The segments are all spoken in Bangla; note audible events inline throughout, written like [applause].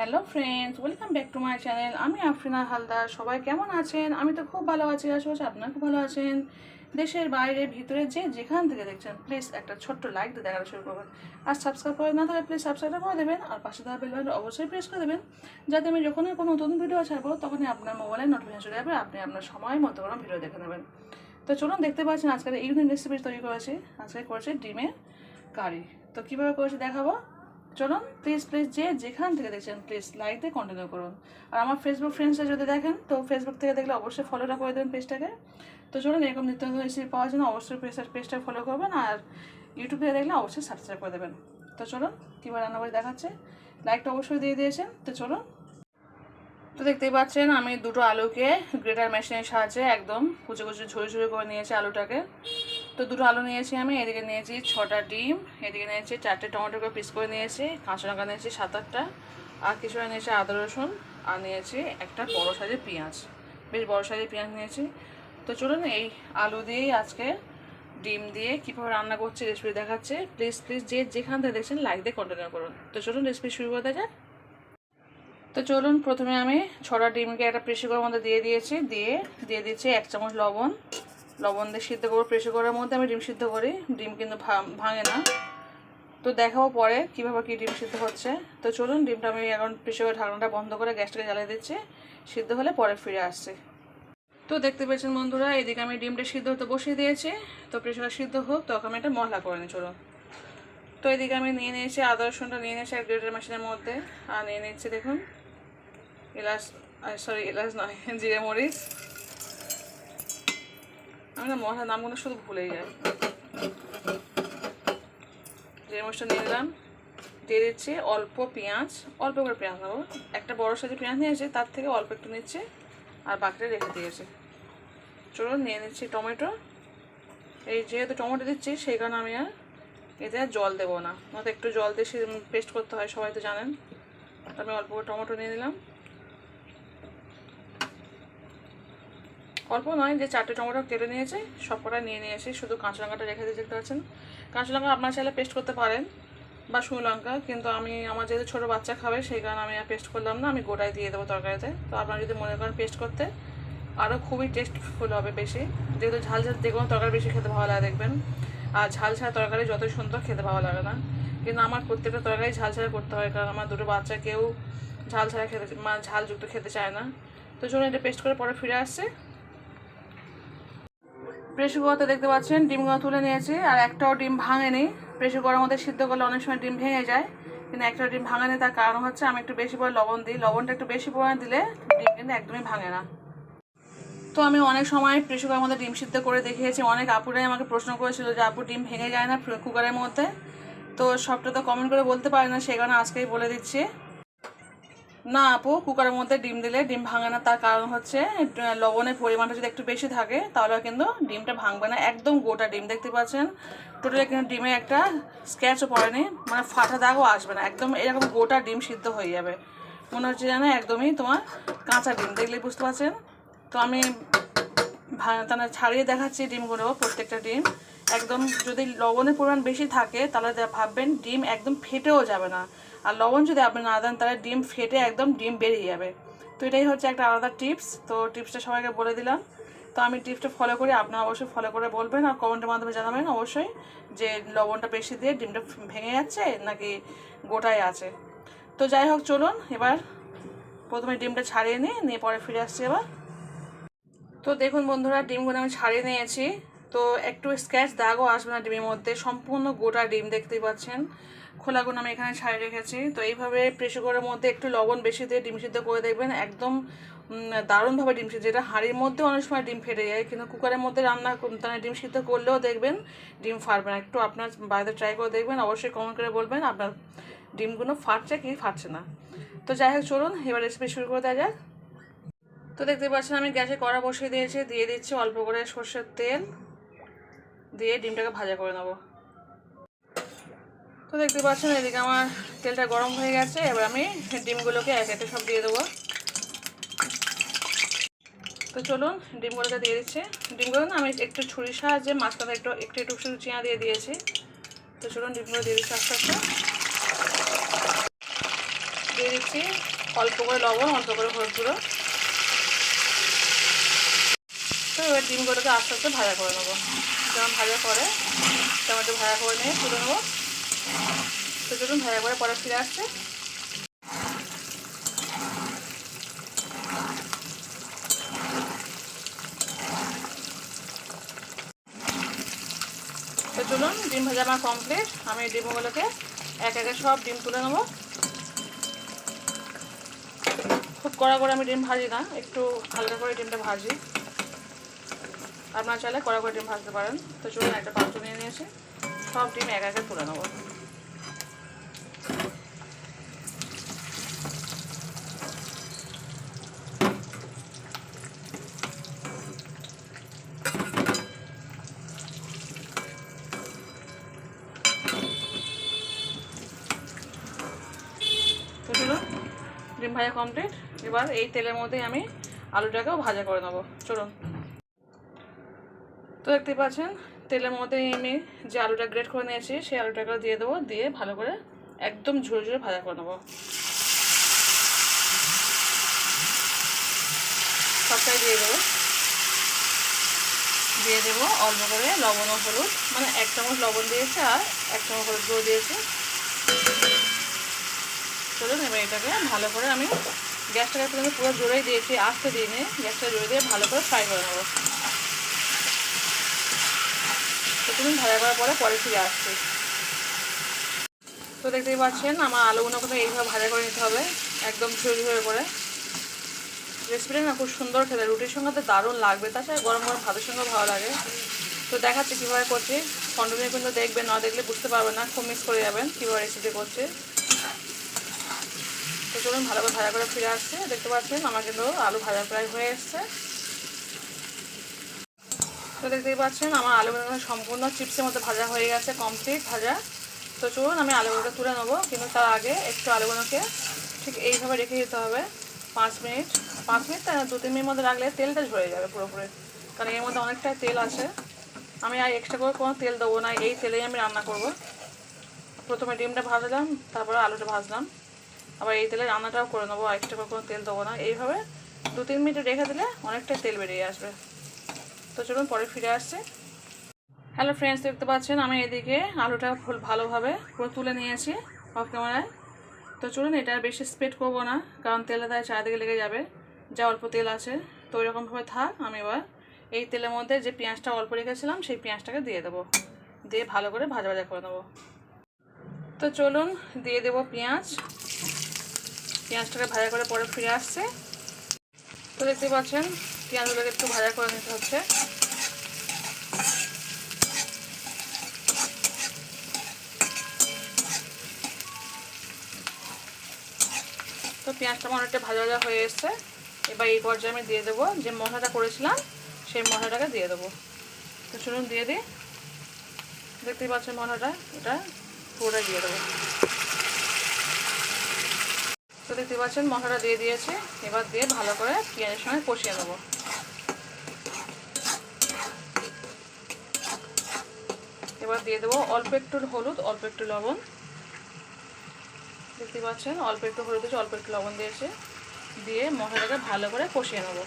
Hello friends welcome back to my channel আমি আফরিনা হালদার। সবাই কেমন আছেন? আমি তো খুব ভালো আছি। আশা করছি আপনারা খুব ভালো আছেন। দেশের বাইরে, ভিতরে যে যেখান থেকে দেখছেন প্লিজ একটা ছোট্ট লাইক দিয়ে দেখাটা শুরু করবেন। আর সাবস্ক্রাইব করে না থাকলে প্লিজ সাবস্ক্রাইব করে দেবেন। আর পাশে থাকা বেল বাটন অবশ্যই প্রেস করে দেবেন। যাতে আমি যখনই কোনো নতুন ভিডিও ছাড়বো, তখনই আপনার মোবাইলে নোটিফিকেশন চলে যাবে আপনি আপনার সময় মতো কোনো ভিডিও দেখে নেবেন। তো চলুন দেখতে পাচ্ছেন আজকের ইউনিক রেসিপি তৈরি করেছি। আজকে করেছে ডিমের কারি। তো কীভাবে করেছি দেখাবো? চলুন প্লিজ প্লিজ যে যেখান থেকে দেখছেন প্লিজ লাইকতে কন্টিনিউ করুন। আর আমার ফেসবুক ফ্রেন্ডসরা যদি দেখেন, তো ফেসবুক থেকে দেখলে অবশ্যই ফলোটা করে দেবেন পেজটাকে তো চলুন, এরকম নিত্য নতুন রেসিপি পাওয়ার জন্য অবশ্যই পেজটা পেজটা ফলো করবেন আর ইউটিউব থেকে দেখলে অবশ্যই সাবস্ক্রাইব করে দেবেন। তো চলুন, কীভাবে রান্নাবাড়ি দেখাচ্ছে? লাইকটা অবশ্যই দিয়ে দিয়েছেন। তো চলুন। তো দেখতেই পাচ্ছেন, আমি দুটো আলুকে গ্রেটার মেশিনের সাহায্যে একদম কুচে কুচে ঝুড়ি ঝুড়ি করে নিয়েছি আলুটাকে। তো দুটো আলু নিয়েছি আমি, এদিকে নিয়েছি ছটা ডিম, এদিকে নিয়েছি চারটে টমেটো করে পিস করে নিয়েছি, কাঁচা লঙ্কা নিয়েছি সাত আটটা, আর কিছুটা নিয়েছি আদা, রসুন, আর নিয়েছি একটা বড়ো সাইজের পেঁয়াজ। বেশ বড়ো সাইজের পেঁয়াজ নিয়েছি। তো চলুন এই আলু দিয়েই আজকে ডিম দিয়ে কীভাবে রান্না করছি রেসিপি দেখাচ্ছে। প্লিজ প্লিজ যে যেখান থেকে দেখছেন লাইক দিয়ে কন্টিনিউ করুন। তো চলুন রেসিপি শুরু করতে যাক। তো চলুন প্রথমে আমি ছটা ডিমকে একটা প্রেশার মধ্যে দিয়ে দিয়েছি, দিয়ে দিয়ে দিচ্ছি এক চামচ লবণ লবণ দিয়ে সিদ্ধ করব প্রেশার কুকারের মধ্যে আমি ডিম সিদ্ধ করি। ডিম কিন্তু ভাঙে না। তো দেখাবো পরে কীভাবে কী ডিম সিদ্ধ হচ্ছে। তো চলুন, ডিমটা আমি এখন প্রেশার ঢাকনাটা বন্ধ করে গ্যাসটাকে জ্বালিয়ে দিচ্ছি। সিদ্ধ হলে পরে ফিরে আসছি। তো দেখতে পেয়েছেন বন্ধুরা, এদিকে আমি ডিমটা সিদ্ধ হতে বসিয়ে দিয়েছি। তো প্রেশার সিদ্ধ হোক তখন আমি একটা মশলা করে নিই, চলুন। তো এদিকে আমি নিয়ে নিয়েছি আদা রসুনটা, নিয়ে নিয়েছি এক গ্রেটার মেশিনের মধ্যে। আর নিয়ে নিচ্ছি দেখুন, এলাচ সরি এলাচ নয়, [laughs] জিরে মরিচ। আমি না মশলার নামগুলো শুধু ভুলেই যাই। জিরে মশলা নিয়ে নিলাম, দিয়ে দিচ্ছি অল্প পেঁয়াজ, অল্প করে পেঁয়াজ নেব। একটা বড় সাইজের পেঁয়াজ নিয়েছি, তার থেকে অল্প একটু নিচ্ছি, আর বাকিটা রেখে দিয়েছে। চলুন নিয়ে নিচ্ছি টমেটো। এই যেহেতু টমেটো দিচ্ছি, সেই কারণে আমি আর এতে আর জল দেবো না। নয়তো একটু জল দিয়ে পেস্ট করতে হয়, সবাই তো জানেন। আমি অল্প করে টমেটো নিয়ে নিলাম। অল্প নয়, যে চারটে টমেটো কেটে নিয়েছে সব কটা নিয়ে নিয়েছি শুধু কাঁচা লঙ্কাটা রেখে দিয়ে দেখতে পাচ্ছেন। কাঁচা লঙ্কা আপনার চাইলে পেস্ট করতে পারেন, বা শুকনো লঙ্কা, কিন্তু আমি, আমার যেহেতু ছোটো বাচ্চা খাবে, সেই কারণে আমি আর পেস্ট করলাম না, আমি গোটায় দিয়ে দেবো তরকারিতে। তো আপনারা যদি মনে করেন পেস্ট করতে আরও খুবই টেস্টফুল হবে বেশি। যেহেতু ঝাল ঝাল কোনো তরকারি বেশি খেতে ভালো লাগে দেখবেন। আর ঝাল ছাড়া তরকারি যতই সুন্দর খেতে ভালো লাগে না। কিন্তু আমার প্রত্যেকটা তরকারি ঝাল ছাড়া করতে হয়, কারণ আমার দুটো বাচ্চা কেউ ঝাল ছাড়া খেতে মানে ঝালযুক্ত খেতে চায় না। তো চলুন এটা পেস্ট করে পরে ফিরে আসছে। প্রেশার কুকারতে দেখতে পাচ্ছেন, ডিমগুলো তুলে নিয়েছি, আর একটাও ডিম ভাঙেনি। প্রেশার কুকারের মধ্যে সিদ্ধ করলে অনেক সময় ডিম ভেঙে যায়, কিন্তু একটা ডিম ভাঙেনি, তার কারণ হচ্ছে আমি একটু বেশি করে লবণ দিই। লবণটা একটু বেশি পরিমাণে দিলে ডিম কিন্তু একদমই ভাঙে না। তো আমি অনেক সময় প্রেশার কুকারের মধ্যে ডিম সিদ্ধ করে দেখিয়েছি। অনেক আপুরাই আমাকে প্রশ্ন করেছিল যে, আপু, ডিম ভেঙে যায় না কুকারের মধ্যে? তো সবটা তো কমেন্ট করে বলতে পারে না, সেই কারণে আজকেই বলে দিচ্ছি। না আপু, কুকারের মধ্যে ডিম দিলে ডিম ভাঙে না, তার কারণ হচ্ছে লবণের পরিমাণটা যদি একটু বেশি থাকে, তাহলে কিন্তু ডিমটা ভাঙবে না, একদম গোটা ডিম, দেখতে পাচ্ছেন? টোটালি কিন্তু ডিমে একটা স্ক্র্যাচও পড়েনি মানে ফাটা দাগও আসবে না, একদম এরকম গোটা ডিম সিদ্ধ হয়ে যাবে। মনে হচ্ছে যেন একদমই তোমার কাঁচা ডিম দেখলেই বুঝতে পারছেন? তো আমি তাহলে ছাড়িয়ে দেখাচ্ছি ডিমগুলো, প্রত্যেকটা ডিম। একদম যদি লবণের পরিমাণ বেশি থাকে, তাহলে ভাববেন ডিম একদম ফেটেও যাবে না। আর লবণ যদি আপনি না দেন, তাহলে ডিম ফেটে একদম ডিম বেরিয়ে যাবে। তো এটাই হচ্ছে একটা আলাদা টিপস তো টিপসটা সবাইকে বলে দিলাম। তো আমি টিপসটা ফলো করি, আপনারা অবশ্যই ফলো করে বলবেন আর কমেন্টের মাধ্যমে জানাবেন অবশ্যই যে লবণটা বেশি দিয়ে ডিমটা ভেঙে যাচ্ছে নাকি গোটায় আছে। তো যাই হোক, চলুন এবার প্রথমে ডিমটা ছাড়িয়ে নিই, নিয়ে পরে ফিরে আসছি এবার তো দেখুন বন্ধুরা, ডিমগুলো আমি ছাড়িয়ে নিয়েছি। তো একটু স্ক্যাচ দাগও আসবে না ডিমের মধ্যে। সম্পূর্ণ গোটা ডিম দেখতেই পাচ্ছেন। খোলাগুলো আমি এখানে ছাড়িয়ে রেখেছি। তো এইভাবে প্রেশার কুকারের মধ্যে একটু লবণ বেশি দিয়ে ডিম সিদ্ধ করে দেখবেন, একদম দারুণভাবে ডিম সিদ্ধ। যেটা হাঁড়ির মধ্যে অনেক সময় ডিম ফেটে যায়, কিন্তু কুকারের মধ্যে রান্না কর- মানে ডিম সিদ্ধ করলেও দেখবেন ডিম ফাটবে না। একটু আপনার বাড়িতে ট্রাই করে দেখবেন, অবশ্যই কমেন্ট করে বলবেন আপনার ডিমগুলো ফাটছে কি ফাটছে না। তো যাই হোক, চলুন, এবার রেসিপি শুরু করে দেওয়া যাক। তো দেখতে পাচ্ছেন, আমি গ্যাসে কড়া বসিয়ে দিয়েছি, দিয়ে দিচ্ছি অল্প করে সর্ষের তেল। দিয়ে ডিমটাকে ভাজা করে নেব। তো দেখতে পাচ্ছেন, এদিকে আমার তেলটা গরম হয়ে গেছে। এবার আমি ডিমগুলোকে এক একে সব দিয়ে দেবো। তো চলুন, ডিমগুলোকে দিয়ে দিচ্ছে। ডিমগুলো না, আমি একটু ছুরির সাহায্যে মাঝখানে একটু একটু একটু শুধু চিঁয়া দিয়ে দিয়েছি। তো চলুন, ডিমগুলো দিয়ে দিচ্ছি আস্তে আস্তে। দিয়ে দিচ্ছি অল্প করে লবণ, অল্প করে হলুদ গুঁড়ো। তো এবার ডিমগুলোকে আস্তে আস্তে ভাজা করে নেব। যেমন ভাজা করে, টমেটো ভাজা করে নিয়ে তুলে নেব। তো চলুন ভাজা করে পরে ফিরে আসছে। তো চলুন, ডিম ভাজা আমার কমপ্লিট আমি ডিমগুলোকে এক একে সব ডিম তুলে নেব। খুব কড়া করে আমি ডিম ভাজি না, একটু হালকা করে ডিমটা ভাজি। আপনারা চাইলে কড়া করে ডিম ভাজতে পারেন। তো চলুন একটা পাত্র নিয়ে নিয়েছি সব ডিম এক একে তুলে নেব। ডিম ভাজা কমপ্লিট এবার এই তেলের মধ্যেই আমি আলুটাকেও ভাজা করে নেব। চলুন। তো দেখতে পাচ্ছেন, তেলের মধ্যে আমি যে আলুটা গ্রেট করে নিয়েছি, সেই আলুটাকে দিয়ে দেবো, দিয়ে ভালো করে একদম ঝুড়ে ঝুড়ে ভাজা করে নেব। সবটাই দিয়ে দেবো। দিয়ে দেবো অল্প করে লবণ ও হলুদ মানে এক চামচ লবণ দিয়েছে আর এক চামচ হলুদ গুঁড়ো দিয়েছে। চলুন, এবার এটাকে ভালো করে আমি গ্যাসটাকে পুরো জোরেই দিয়েছি, আস্তে দিয়ে নিয়ে গ্যাসটা জোরে দিয়ে ভালো করে ফ্রাই করে নেব। তো চলুন ভাজা করার পরে পরে ফিরে আসছি। তো দেখতেই পাচ্ছেন, আমার আলুগুলোকে এইভাবে ভাজা করে নিতে হবে, একদম ঝুড়ি ঝুড়ে করে। রেসিপিটা না খুব সুন্দর খেতে, রুটির সঙ্গে তো দারুণ লাগবে, তাছাড়া গরম গরম ভাতের সঙ্গে ভালো লাগে। তো দেখাচ্ছি কীভাবে করছি কন্টিনিউ কিন্তু দেখবেন, না দেখলে বুঝতে পারবেন না, খুব মিস করে যাবেন কীভাবে রেসিপি করছে। তো চলুন ভালো করে ভাজা করে ফিরে আসছে, দেখতে পাচ্ছেন আমার কিন্তু আলু ভাজা প্রায় হয়ে এসছে। তো দেখতেই পাচ্ছেন, আমার আলুগুলো সম্পূর্ণ চিপসের মতো ভাজা হয়ে গেছে কমপ্লিট ভাজা। তো চলুন আমি আলুগুলোকে তুলে নেব, কিন্তু তার আগে একটু আলু আলুগুলোকে ঠিক এইভাবে রেখে দিতে হবে। পাঁচ মিনিট পাঁচ মিনিট তাই দু, তিন মিনিট মধ্যে রাখলে তেলটা ঝরে যাবে পুরোপুরি, কারণ এর মধ্যে অনেকটা তেল আছে। আমি আর এক্সট্রা করে কোনো তেল দেবো না, এই তেলেই আমি রান্না করব। প্রথমে ডিমটা ভাজলাম, তারপরে আলুটা ভাজলাম। আবার এই তেলে রান্নাটাও করে নেব এক্সট্রা করে কোনো তেল দেবো না। এইভাবে দু, তিন মিনিট রেখে দিলে অনেকটাই তেল বেরিয়ে আসবে। তো চলুন পরে ফিরে আসছে হ্যালো ফ্রেন্ডস দেখতে পাচ্ছেন আমি এদিকে আলুটা ফুল ভালোভাবে পুরো তুলে নিয়েছি অফ ক্যামেরায় তো চলুন এটা বেশি স্প্রেড করব না, কারণ তেলে তাই চারিদিকে লেগে যাবে, যা অল্প তেল আছে। তো ওইরকমভাবে থাক, আমি এবার এই তেলের মধ্যে যে পেঁয়াজটা অল্প রেখেছিলাম, সেই পেঁয়াজটাকে দিয়ে দেবো। দিয়ে ভালো করে ভাজা ভাজা করে নেব। তো চলুন দিয়ে দেবো পেঁয়াজ। পেঁয়াজটাকে ভাজা করে পরে ফিরে আসছে। তো দেখতে পাচ্ছেন, পেঁয়াজগুলোকে একটু ভাজা করে নিতে হচ্ছে। পেঁয়াজটা আমার অনেকটা ভাজা ভাজা হয়ে এসছে। এবার এই পর্যায়ে আমি দিয়ে দেবো যে মশলাটা করেছিলাম, সেই মশলাটাকে দিয়ে দেবো। তো চলুন দিয়ে দিই। দেখতেই পাচ্ছেন মশলাটা, এটা পুরোটা দিয়ে দেবো। তো দেখতে পাচ্ছেন মশলাটা দিয়ে দিয়েছে। এবার দিয়ে ভালো করে পেঁয়াজের সঙ্গে কষিয়ে নেব। এবার দিয়ে দেবো অল্প একটু হলুদ, অল্প একটু লবণ। দেখতে পাচ্ছেন? অল্প একটু হলুদ দিয়েছে অল্প একটু লবণ দিয়েছে। দিয়ে মশলাটাকে ভালো করে কষিয়ে নেব।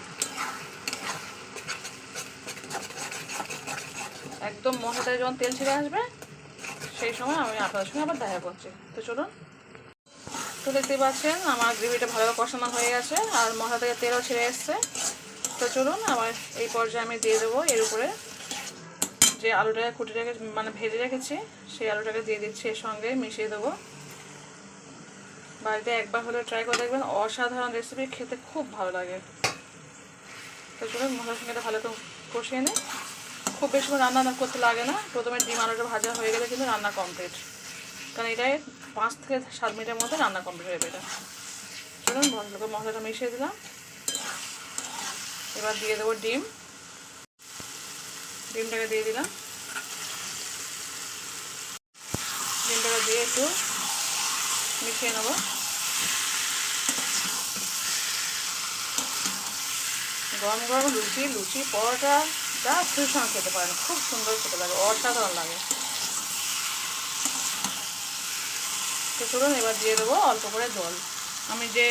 একদম মশলাটা যখন তেল ছেড়ে আসবে, সেই সময় আমি আপনাদের সঙ্গে আবার দেখা করছি। তো চলুন। তো দেখতে পাচ্ছেন, আমার গ্রেভিটা ভালোভাবে কষানো হয়ে গেছে, আর মশলা থেকে তেলও ছেড়ে এসছে। তো চলুন আবার এই পর্যায়ে আমি দিয়ে দেবো এর উপরে যে আলুটাকে রেখে মানে ভেজে রেখেছি, সেই আলুটাকে দিয়ে দিচ্ছি এর সঙ্গে, মিশিয়ে দেবো। বাড়িতে একবার হলে ট্রাই করে দেখবেন, অসাধারণ রেসিপি খেতে খুব ভালো লাগে। তো চলুন মশলার সঙ্গে ভালো করে কষিয়ে নিই খুব বেশি করে রান্না করতে লাগে না। প্রথমে ডিম আলুটা ভাজা হয়ে গেলে কিন্তু রান্না কমপ্লিট কারণ এটাই পাঁচ থেকে সাত মিনিটের মধ্যে রান্না কমপ্লিট হয়ে যাবে এটা। চলুন মশলাটা মিশিয়ে দিলাম। এবার দিয়ে দেবো ডিম। ডিমটাকে দিয়ে দিলাম। ডিমটাকে দিয়ে একটু মিশিয়ে নেব। গরম গরম লুচি লুচি, পরোটা, যা খুব সঙ্গে খেতে পারেন। খুব সুন্দর খেতে লাগে, অসাধারণ লাগে। তো চলুন এবার দিয়ে দেবো অল্প করে জল। আমি যে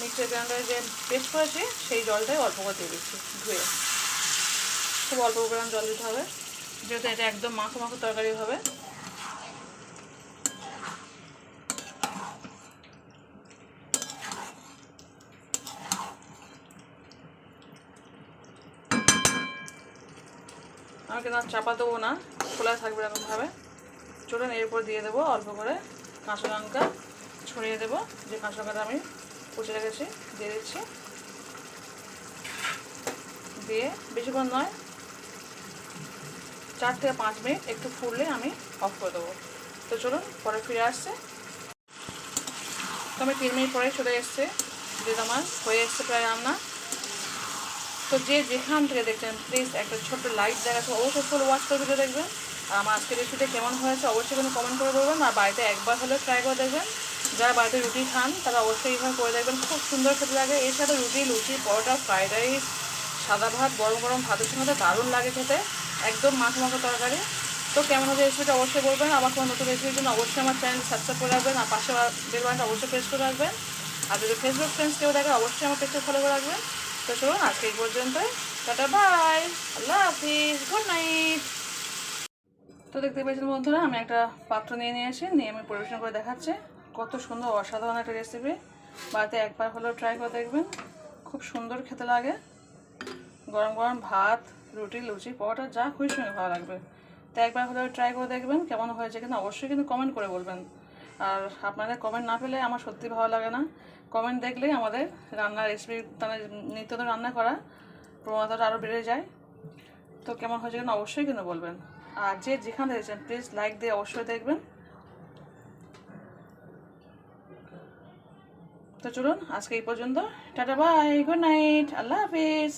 মিক্সার গ্রাইন্ডারে যে পেস্ট করেছি, সেই জলটাই অল্প করে দিয়ে দিচ্ছি, ধুয়ে। খুব অল্প পরিমাণ জল দিতে হবে, যেহেতু এটা একদম মাখো মাখো তরকারি হবে। আমি কিন্তু আর চাপা দেবো না, খোলা থাকবে এরকমভাবে। চলুন এরপর দিয়ে দেবো অল্প করে কাঁচা লঙ্কা ছড়িয়ে দেবো। যে কাঁচা লঙ্কাটা আমি কুচে রেখেছি, দিয়ে দিচ্ছি। দিয়ে বেশিক্ষণ নয়, চার থেকে পাঁচ মিনিট একটু ফুললে আমি অফ করে দেবো। তো চলুন পরে ফিরে আসছে। তো আমি তিন মিনিট পরে চলে এসছে। যেটা আমার হয়ে এসছে প্রায় রান্না তো যে যেখান থেকে দেখছেন প্লিজ একটা ছোট্ট লাইক দেখাচ্ছে, অবশ্যই ফুল ওয়াচ করে ভিডিও দেখবেন। আর আমার আজকের রেসিপিটা কেমন হয়েছে অবশ্যই কোনো কমেন্ট করে বলবেন। আর বাড়িতে একবার হলেও ট্রাই করে দেখবেন। যারা বাড়িতে রুটি খান, তারা অবশ্যই এইভাবে করে দেখবেন। খুব সুন্দর খেতে লাগে। এর সাথে রুটি, লুচি, পরোটা ফ্রাইড রাইস সাদা ভাত, গরম গরম ভাতের সঙ্গে দারুণ লাগে খেতে। একদম মাখো মাখো তরকারি। তো কেমন হবে রেসিপিটা অবশ্যই বলবেন। আবার কোনো নতুন রেসিপির জন্য অবশ্যই আমার চ্যানেল সাবস্ক্রাইব করে রাখবেন। আর পাশে বেল বাটনটা অবশ্যই প্রেস করে রাখবেন। আর যদি ফেসবুক ফ্রেন্ডস কেউ দেখে, অবশ্যই আমার পেজটা ফলো করে রাখবেন। তো চলুন আজকে পর্যন্তই। Tata, bye. আল্লাহ হাফিজ। Good night. তো দেখতে পেয়েছেন বন্ধুরা, আমি একটা পাত্র নিয়ে নিয়েছি নিয়ে আমি পরিবেশন করে দেখাচ্ছি। কত সুন্দর, অসাধারণ একটা রেসিপি বাড়িতে একবার হলেও ট্রাই করে দেখবেন। খুব সুন্দর খেতে লাগে। গরম গরম ভাত, রুটি, লুচি, পরোটা, যা খুশি সঙ্গে ভালো লাগবে। তো একবার হলেও ট্রাই করে দেখবেন, কেমন হয়েছে কিন্তু অবশ্যই কিন্তু কমেন্ট করে বলবেন। আর আপনাদের কমেন্ট না পেলে আমার সত্যি ভালো লাগে না। কমেন্ট দেখলেই আমাদের রান্নার রেসিপি মানে নিত্য রান্না করা প্রবণতাটা আরও বেড়ে যায়। তো কেমন হয়েছে কিন্তু অবশ্যই কিন্তু বলবেন। আর যে যেখানে দেখছেন প্লিজ লাইক দিয়ে অবশ্যই দেখবেন। তো চলুন, আজকে এই পর্যন্ত। টাটা বাই গুড নাইট আল্লাহ হাফিজ।